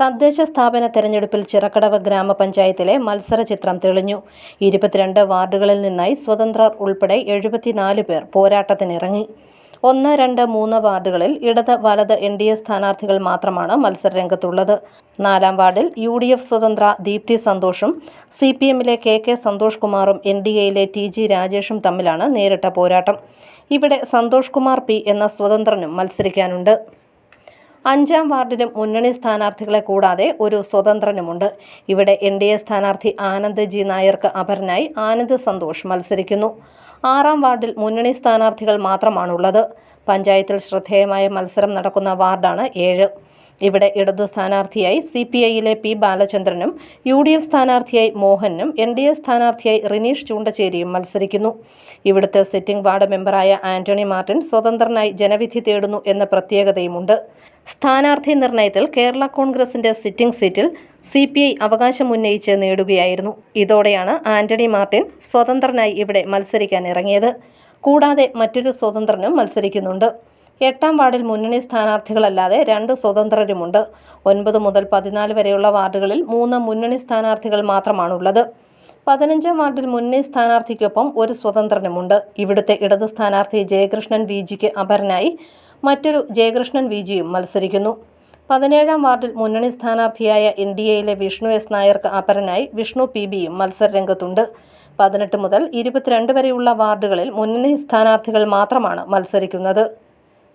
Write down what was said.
തദ്ദേശ സ്ഥാപന തെരഞ്ഞെടുപ്പിൽ ചിറക്കടവ് ഗ്രാമപഞ്ചായത്തിലെ മത്സര ചിത്രം തെളിഞ്ഞു. ഇരുപത്തിരണ്ട് വാർഡുകളിൽ നിന്നായി സ്വതന്ത്രർ ഉൾപ്പെടെ എഴുപത്തിനാല് പേർ പോരാട്ടത്തിനിറങ്ങി. ഒന്ന് രണ്ട് മൂന്ന് വാർഡുകളിൽ ഇടത് വലത് എൻ ഡി എ സ്ഥാനാർത്ഥികൾ മാത്രമാണ് മത്സരരംഗത്തുള്ളത്. നാലാം വാർഡിൽ യു ഡി എഫ് സ്വതന്ത്ര ദീപ്തി സന്തോഷും സി പി എമ്മിലെ കെ കെ സന്തോഷ് കുമാറും എൻ ഡി എയിലെ ടി ജി രാജേഷും തമ്മിലാണ് നേരിട്ട പോരാട്ടം. ഇവിടെ സന്തോഷ് കുമാർ പി എന്ന സ്വതന്ത്രനും മത്സരിക്കാനുണ്ട്. അഞ്ചാം വാർഡിലും മുന്നണി സ്ഥാനാർത്ഥികളെ കൂടാതെ ഒരു സ്വതന്ത്രനുമുണ്ട്. ഇവിടെ എൻ ഡി എ സ്ഥാനാർത്ഥി ആനന്ദ് ജി നായർക്ക് അപരനായി ആനന്ദ് സന്തോഷ് മത്സരിക്കുന്നു. ആറാം വാർഡിൽ മുന്നണി സ്ഥാനാർത്ഥികൾ മാത്രമാണുള്ളത്. പഞ്ചായത്തിൽ ശ്രദ്ധേയമായ മത്സരം നടക്കുന്ന വാർഡാണ് ഏഴ്. ഇവിടെ ഇടതു സ്ഥാനാർത്ഥിയായി സി പി ഐയിലെ പി ബാലചന്ദ്രനും യു ഡി എഫ് സ്ഥാനാർത്ഥിയായി മോഹനും എൻ ഡി എ സ്ഥാനാർത്ഥിയായി റിനീഷ് ചൂണ്ടച്ചേരിയും മത്സരിക്കുന്നു. ഇവിടുത്തെ സിറ്റിംഗ് വാർഡ് മെമ്പറായ ആന്റണി മാർട്ടിൻ സ്വതന്ത്രനായി ജനവിധി തേടുന്നു എന്ന പ്രത്യേകതയുമുണ്ട്. സ്ഥാനാർത്ഥി നിർണയത്തിൽ കേരള കോൺഗ്രസിന്റെ സിറ്റിംഗ് സീറ്റിൽ സി പി ഐ അവകാശം ഉന്നയിച്ച് നേടുകയായിരുന്നു. ഇതോടെയാണ് ആന്റണി മാർട്ടിൻ സ്വതന്ത്രനായി ഇവിടെ മത്സരിക്കാൻ ഇറങ്ങിയത്. കൂടാതെ മറ്റൊരു സ്വതന്ത്രനും മത്സരിക്കുന്നുണ്ട്. എട്ടാം വാർഡിൽ മുന്നണി സ്ഥാനാർത്ഥികളല്ലാതെ രണ്ട് സ്വതന്ത്രരുമുണ്ട്. ഒൻപത് മുതൽ പതിനാല് വരെയുള്ള വാർഡുകളിൽ മൂന്ന് മുന്നണി സ്ഥാനാർത്ഥികൾ മാത്രമാണുള്ളത്. പതിനഞ്ചാം വാർഡിൽ മുന്നണി സ്ഥാനാർത്ഥിക്കൊപ്പം ഒരു സ്വതന്ത്രനുമുണ്ട്. ഇവിടുത്തെ ഇടത് സ്ഥാനാർത്ഥി ജയകൃഷ്ണൻ വി ജിക്ക് അപരനായി മറ്റൊരു ജയകൃഷ്ണൻ വി ജിയും മത്സരിക്കുന്നു. പതിനേഴാം വാർഡിൽ മുന്നണി സ്ഥാനാർത്ഥിയായ എൻ ഡി എയിലെ വിഷ്ണു എസ് നായർക്ക് അപരനായി വിഷ്ണു പി ബിയും മത്സരരംഗത്തുണ്ട്. പതിനെട്ട് മുതൽ ഇരുപത്തിരണ്ട് വരെയുള്ള വാർഡുകളിൽ മുന്നണി സ്ഥാനാർത്ഥികൾ മാത്രമാണ് മത്സരിക്കുന്നത്.